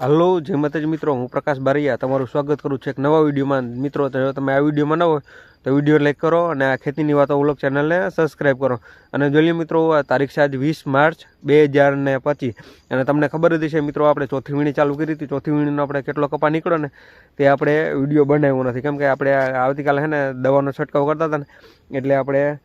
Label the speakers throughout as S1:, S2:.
S1: Hello, જય માતાજી મિત્રો, હું પ્રકાશ બારૈયા. તમારું સ્વાગત કરું છું એક નવા વિડીયોમાં. મિત્રો, જો તમે આ વિડીયોમાં ન હોય, તો વીડિયો લાઈક કરો અને આ ખેતીની વાતો વ્લોગ ચેનલને સબસ્ક્રાઈબ કરો. અને જોઈએ મિત્રો તારીખ આજ વીસ માર્ચ બે હજાર ને અને તમને ખબર જ છે મિત્રો, આપણે ચોથી વીણી ચાલુ કરી હતી. ચોથી વીણીનો આપણે કેટલો કપા નીકળ્યો ને, તે આપણે વીડિયો બનાવ્યો નથી. કેમ કે આપણે આવતીકાલે છે ને દવાનો છંટકાવ કરતા હતા ને, એટલે આપણે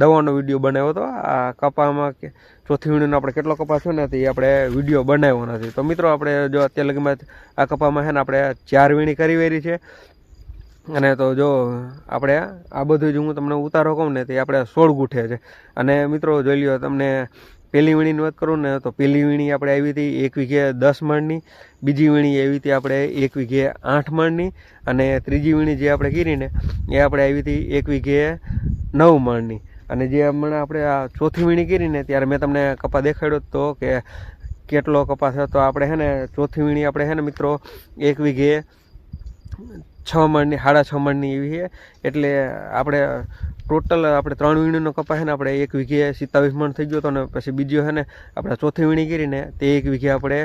S1: દવાનો વીડિયો બનાવ્યો હતો. આ કપામાં કે ચોથી વીણીનો આપણે કેટલો કપા થયો નથી આપણે વીડિયો બનાવ્યો નથી. તો મિત્રો આપણે જો અત્યાર લગીમાં આ કપામાં છે ને આપણે ચાર વીણી કરી વેરી છે. અને તો જો આપણે આ બધું જ હું તમને ઉતારો કહું ને તે આપણે સોળ ગુઠે છે. અને મિત્રો જોઈ લ્યો, તમને પહેલી વીણીની વાત કરું ને તો પહેલી વીણી આપણે આવી હતી એક વીઘે દસ મણની બીજી વીણી એવી હતી આપણે એક વીઘે આઠ મણની અને ત્રીજી વીણી જે આપણે કીરીને એ આપણે આવી હતી એક વીઘે નવ મણની અને જે હમણાં આપણે આ ચોથી વીણી કરીને ત્યારે મેં તમને કપા દેખાડ્યો હતો કે કેટલો કપાસ હતો. આપણે હે ને ચોથી વીણી આપણે હે ને મિત્રો એક વીઘે છ મણની, સાડા છ મણની એવી છે. એટલે આપણે ટોટલ આપણે ત્રણ વીણીનો કપા છે ને આપણે એક વીઘે સિત્તાવીસ મણ થઈ ગયો હતો ને પછી બીજો છે ને આપણે ચોથી વીણી કરીને તે એક વીઘે આપણે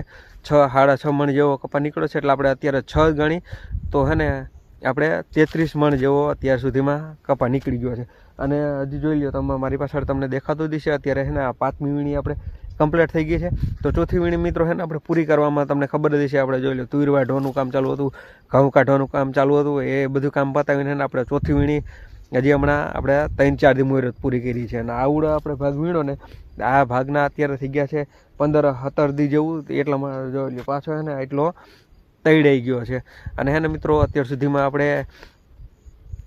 S1: છ, સાડા છ મણ જેવો કપા નીકળ્યો છે. એટલે આપણે અત્યારે છ ગણી. તો છે ને આપણે તેત્રીસ મણ જેવો અત્યાર સુધીમાં કપા નીકળી ગયો છે. અને હજી જોઈ લો તમે મારી પાછળ તમને દેખાતું જ અત્યારે છે ને આ પાંચમી વીણી આપણે કમ્પ્લીટ થઈ ગઈ છે. તો ચોથી વીણી મિત્રો છે ને આપણે પૂરી કરવામાં તમને ખબર જ આપણે જોઈ લો તુર વાઢવાનું કામ ચાલુ હતું ઘઉં કાઢવાનું કામ ચાલુ હતું, એ બધું કામ પતાવીને આપણે ચોથી વીણી હજી હમણાં આપણે ત્રણ ચાર દી મુહૂર્ત પૂરી કરી છે. અને આવડો આપણે ભાગ વીણો ને, આ ભાગના અત્યારે થઈ ગયા છે પંદર સત્તર દી જેવું એટલામાં જોઈ લો પાછો છે ને એટલો તૈડાઈ ગયો છે. અને હે ને મિત્રો, અત્યાર સુધીમાં આપણે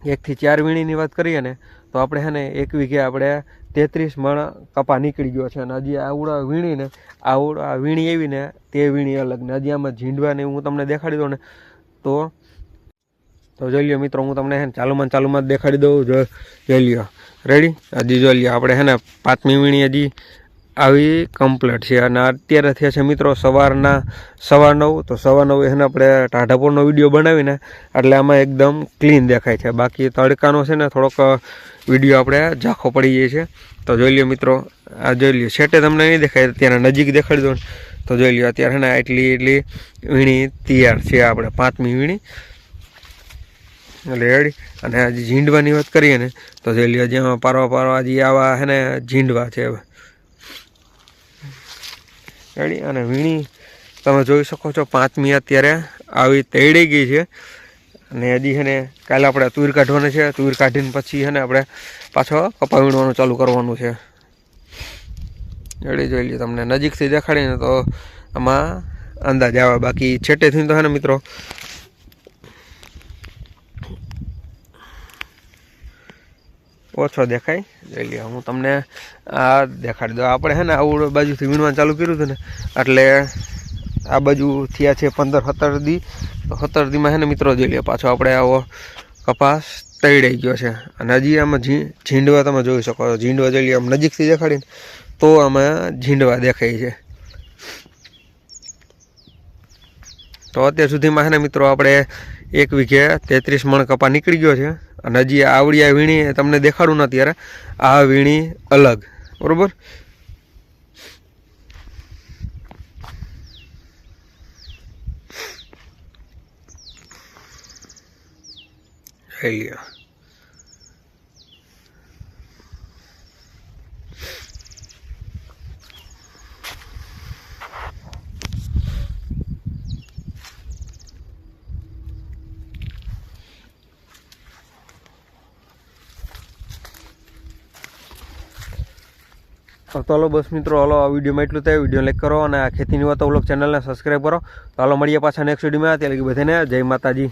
S1: એકથી ચાર વીણીની વાત કરીએ ને, તો આપણે હે ને એક વીઘે આપણે તેત્રીસ મણ કપા નીકળી ગયો છે. અને હજી આવડો વીણીને આવડા વીણી એવીને તે વીણી અલગ ને, હજી આમાં ઝીંડવાને હું તમને દેખાડી દઉં ને, તો તો જોઈ લ્યો મિત્રો, હું તમને હે ચાલુમાં ચાલુમાં દેખાડી દઉં. જોઈ લ્યો. રેડી હજી જોઈ લ્યો, આપણે હે ને પાંચમી વીણી હજી આવી કમ્પ્લીટ છે. અને અત્યારે થયા છે મિત્રો સવારના, સવા નવ, તો સવા નવ એને આપણે ટાઢાપોરનો વીડિયો બનાવીને, એટલે આમાં એકદમ ક્લીન દેખાય છે. બાકી તડકાનો છે ને થોડોક વીડિયો આપણે ઝાંખો પડી જાય છે. તો જોઈ લ્યો મિત્રો, આ જોઈ લ્યો, છેટે તમને નહીં દેખાય, અત્યારે નજીક દેખાડી દો તો જોઈ લ્યો, અત્યારે ને એટલી એટલી વીણી તૈયાર છે આપણે, પાંચમી વીણી. રેડી અને આજે ઝીંડવાની વાત કરીએ ને, તો જોઈ લ્યો જેમાં પારવા પારવા જે આવા છે ને ઝીંડવા છે. રેડી અને વીણી. તમે જોઈ શકો છો, પાંચમી અત્યારે આવી તેડી ગઈ છે. અને હજી છે ને, કાલે આપણે તુર કાઢવાની છે. તુર કાઢીને પછી છે ને આપણે પાછો કપા વીણવાનું ચાલુ કરવાનું છે. રેડી જોઈ લઈએ તમને નજીકથી દેખાડીને તો આમાં અંદાજ આવે. બાકી છેટેથી તો છે ને મિત્રો ઓછો દેખાય. જોઈ લ્યો, હું તમને આ દેખાડી દઉં. આપણે છે ને આવું બાજુથી વીણવાનું ચાલુ કર્યું હતું ને, એટલે આ બાજુ થયા છે પંદર સત્તર દી. સત્તર દીમાં હે ને મિત્રો, જોઈ લ્યો, પાછો આપણે આવો કપાસ તૈડાઈ ગયો છે. અને હજી આમાં ઝીંડવા તમે જોઈ શકો છો. ઝીંડવા જોઈ લ્યો, આમ નજીકથી દેખાડીને તો આમાં ઝીંડવા દેખાય છે. તો અત્યાર સુધીમાં હે ને મિત્રો, આપણે એક વીઘે તેત્રીસ મણ કપા નીકળી ગયો છે. અને હજી આ વીણી તમને દેખાડું ને ત્યારે આ વીણી અલગ. બરોબર? લ્યો. તો ચાલો બસ મિત્રો, હાલો આ વિડીયોમાં એટલું થાય. વીડિયો લાઈક કરો અને આ ખેતીની વાતો વ્લોગ ચેનલને સબસ્ક્રાઈબ કરો. તો હાલો મળીએ પાછા નેક્સ્ટ વિડીયોમાં ત્યાં લગી બધાને જય માતાજી.